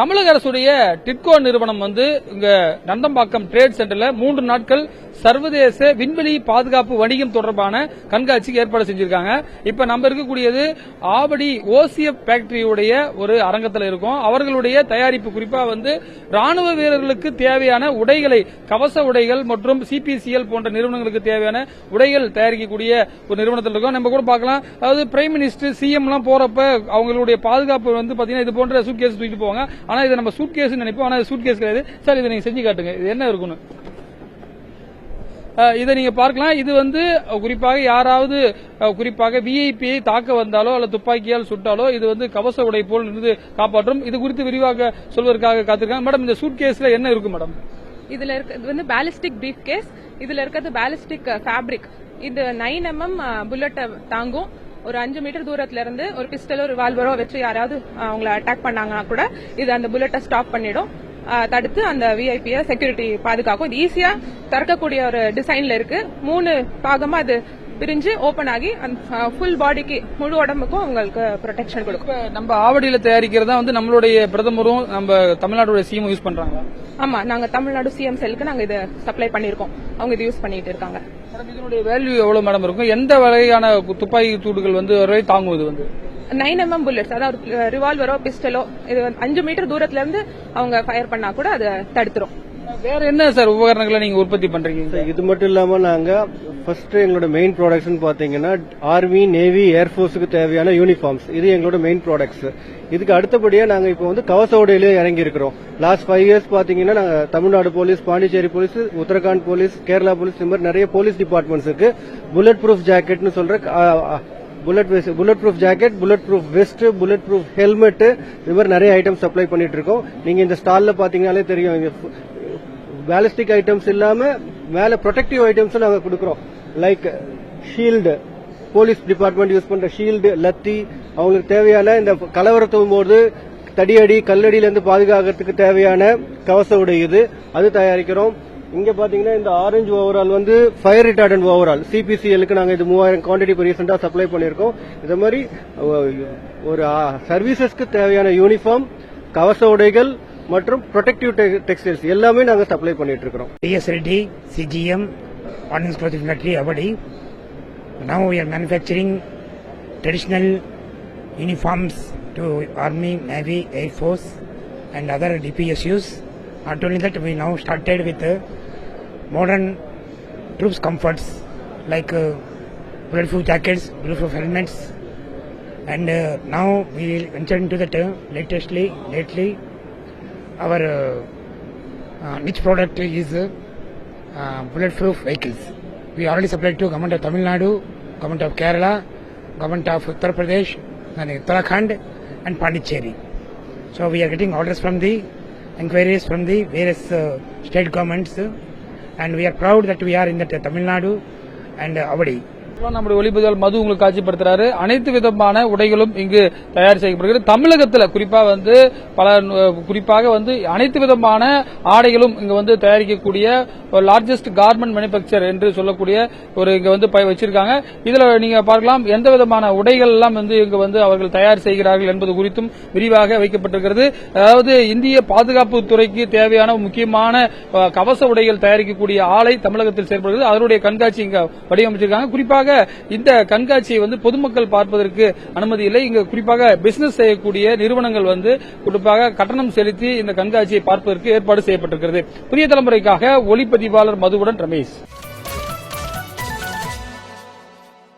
தமிழக அரசுடைய டிட்கோ நிறுவனம் வந்து இங்க நந்தம்பாக்கம் ட்ரேட் சென்டர்ல மூன்று நாட்கள் சர்வதேச விண்வெளி பாதுகாப்பு வணிகம் தொடர்பான கண்காட்சிக்கு ஏற்பாடு செஞ்சிருக்காங்க இப்ப நம்ம இருக்கக்கூடியது ஆவடி ஓசிய பேக்டரியுடைய ஒரு அரங்கத்தில் இருக்கும் அவர்களுடைய தயாரிப்பு குறிப்பா வந்து ராணுவ வீரர்களுக்கு தேவையான உடைகளை கவச உடைகள் மற்றும் சிபிசிஎல் போன்ற நிறுவனங்களுக்கு தேவையான உடைகள் தயாரிக்கக்கூடிய ஒரு நிறுவனத்தில் இருக்கும் நம்ம கூட பார்க்கலாம் அதாவது பிரைம் மினிஸ்டர் சிஎம் எல்லாம் போறப்ப அவங்களுடைய பாதுகாப்பு வந்து பாத்தீங்கன்னா இது போன்ற கேஸ் தூக்கிட்டு போவாங்க ஆனா இதை நம்ம கேஸ் நினைப்போம் ஆனா சூட்கேஸ் கிடையாது சார் இதை நீங்க செஞ்சு காட்டுங்க இது என்ன இருக்குன்னு இதை நீங்க பார்க்கலாம் இது வந்து குறிப்பாக யாராவது குறிப்பாக விஐபியை தாக்க வந்தாலோ அல்லது துப்பாக்கியால் சுட்டாலோ இது வந்து கவச உடை போல் இருந்து காப்பாற்றும் இது குறித்து விரிவாக சொல்வதற்காக காத்திருக்காங்க மேடம் இந்த சூட் கேஸ்ல என்ன இருக்கு மேடம் இதுல இருக்கிறது இது வந்து பேலிஸ்டிக் பிரீஃப் கேஸ் இதுல இருக்கிறது பேலிஸ்டிக் ஃபேப்ரிக் இது நைன் எம்எம் புல்லட்டை தாங்கும் ஒரு அஞ்சு மீட்டர் தூரத்துல இருந்து ஒரு பிஸ்டலோ ரிவால்வரோ வச்சு யாராவது அவங்களை அட்டாக் பண்ணாங்கன்னா கூட இது அந்த புல்லட்டை ஸ்டாப் பண்ணிடும் தடுத்து அந்த விஐபியை செக்யூரிட்டி பாதுகாக்கும் இது ஈஸியா திறக்கக்கூடிய ஒரு டிசைன்ல இருக்கு மூணு பாகமா அது பிரிஞ்சு ஓபன் ஆகி ஃபுல் பாடிக்கு முழு உடம்புக்கும் உங்களுக்கு ப்ரொடெக்ஷன் கொடுக்கும் நம்ம ஆவடியில தயாரிக்கிறதா வந்து நம்மளுடைய பிரதமரும் நம்ம தமிழ்நாடு சிஎம் யூஸ் பண்றாங்க ஆமா நாங்க தமிழ்நாடு சிஎம் செல்லுக்கு நாங்க இதை சப்ளை பண்ணிருக்கோம் அவங்க இது யூஸ் பண்ணிட்டு இருக்காங்க இதனுடைய வேல்யூ எவ்வளவு மேடம் இருக்கும் எந்த வகையான துப்பாக்கி சூடுகள் வந்து வரை தாங்குவது வந்து நைன் எம்எம் புல்லட்ஸ் அதாவது ரிவால்வரோ பிஸ்டலோ இது அஞ்சு மீட்டர் தூரத்துல இருந்து அவங்க ஃபயர் பண்ணா கூட அதை தடுத்துரும் வேற என்ன சார் உபகரணங்களை நீங்க உற்பத்தி பண்றீங்க இது மட்டும் இல்லாம நாங்க ஃபர்ஸ்ட் எங்களோட மெயின் ப்ராடக்ட்ஸ் பாத்தீங்கன்னா ஆர்மி நேவி ஏர்ஃபோர்ஸுக்கு தேவையான யூனிஃபார்ம்ஸ் இது எங்களோட மெயின் ப்ராடக்ட்ஸ் இதுக்கு அடுத்தபடியா நாங்க இப்போ வந்து கவச உடையிலேயே இறங்கி இருக்கிறோம் லாஸ்ட் ஃபைவ் இயர்ஸ் பாத்தீங்கன்னா நாங்க Tamil Nadu police Pondicherry police Uttarakhand police Kerala police இந்த மாதிரி நிறைய போலீஸ் டிபார்ட்மெண்ட்ஸுக்கு புல்லட் ப்ரூஃப் ஜாக்கெட்னு சொல்ற bullet bulletproof jacket bulletproof vest bulletproof helmet இது மாதிரி நிறைய ஐட்டம் சப்ளை பண்ணிட்டு இருக்கோம் நீங்க இந்த ஸ்டால்ல பாத்தீங்கன்னாலே தெரியும் பேலிஸ்டிக் ஐட்டம்ஸ் இல்லாம மேல ப்ரொடெக்டிவ் ஐட்டம்ஸ் நாங்க கொடுக்குறோம் like shield police department use பண்ற ஷீல்டு லத்தி அவங்களுக்கு தேவையான இந்த கலவரத்தும் போது தடியடி கல்லடியிலிருந்து பாதுகாக்கிறதுக்கு தேவையான கவச உடையுது அது தயாரிக்கிறோம் இங்க பாத்தீங்கன்னா இந்த ஆரஞ்சு ஓவரால் வந்து ஃபயர் ரிட்டார்டன் ஓவரால் சிபிசிஎலுக்கு நாங்க இது மூவாயிரம் குவான்டிட்டி இப்போ ரீசெண்டா சப்ளை பண்ணிருக்கோம் இது மாதிரி ஒரு சர்வீசஸ்க்கு தேவையான யூனிஃபார்ம் கவச உடைகள் மற்றும் ப்ரொடெக்டிவ் டெக்ஸ்டைல்ஸ் எல்லாமே நாங்க சப்ளை பண்ணிட்டு இருக்கிறோம் DS Reddy CGM ordnance clothing factory Avadi now we are manufacturing traditional uniforms to army navy air force force and other DPSUs Not only that we now started with Modern troops comforts like uh, bulletproof jackets, bulletproof helmets, and uh, now we will venture into the term lately our uh, niche product is bulletproof vehicles. We already supplied to Government of Tamil Nadu, Government of Kerala, Government of Uttar Pradesh, and Uttarakhand and Pondicherry. So we are getting orders from the inquiries from the various state governments and we are proud that we are in the Tamil Nadu and Avadi. நம்முடைய ஒளிபதிவாளர் மது உங்களுக்கு காட்சிப்படுத்துறாரு அனைத்து விதமான உடைகளும் இங்கு தயார் செய்யப்படுகிறது தமிழகத்தில் குறிப்பாக வந்து பல குறிப்பாக வந்து அனைத்து விதமான ஆடைகளும் இங்கு வந்து தயாரிக்கக்கூடிய லார்ஜஸ்ட் கார்மெண்ட் மேனுபேக்சர் என்று சொல்லக்கூடிய ஒரு இங்க வந்து வச்சிருக்காங்க இதுல நீங்க பார்க்கலாம் எந்த விதமான உடைகள் எல்லாம் வந்து இங்கு வந்து அவர்கள் தயார் செய்கிறார்கள் என்பது குறித்தும் விரிவாக வைக்கப்பட்டிருக்கிறது அதாவது இந்திய பாதுகாப்பு துறைக்கு தேவையான முக்கியமான கவச உடைகள் தயாரிக்கக்கூடிய ஆலை தமிழகத்தில் செயல்படுகிறது அதனுடைய கண்காட்சி இங்க வடிவமைச்சிருக்காங்க குறிப்பாக இந்த கண்காட்சியை வந்து பொதுமக்கள் பார்ப்பதற்கு அனுமதி இல்லை இங்கு குறிப்பாக பிசினஸ் செய்யக்கூடிய நிறுவனங்கள் வந்து குறிப்பாக கட்டணம் செலுத்தி இந்த கண்காட்சியை பார்ப்பதற்கு ஏற்பாடு செய்யப்பட்டிருக்கிறது புதிய தலைமுறைக்காக ஒளிப்பதிவாளர் மதுவுடன் ரமேஷ்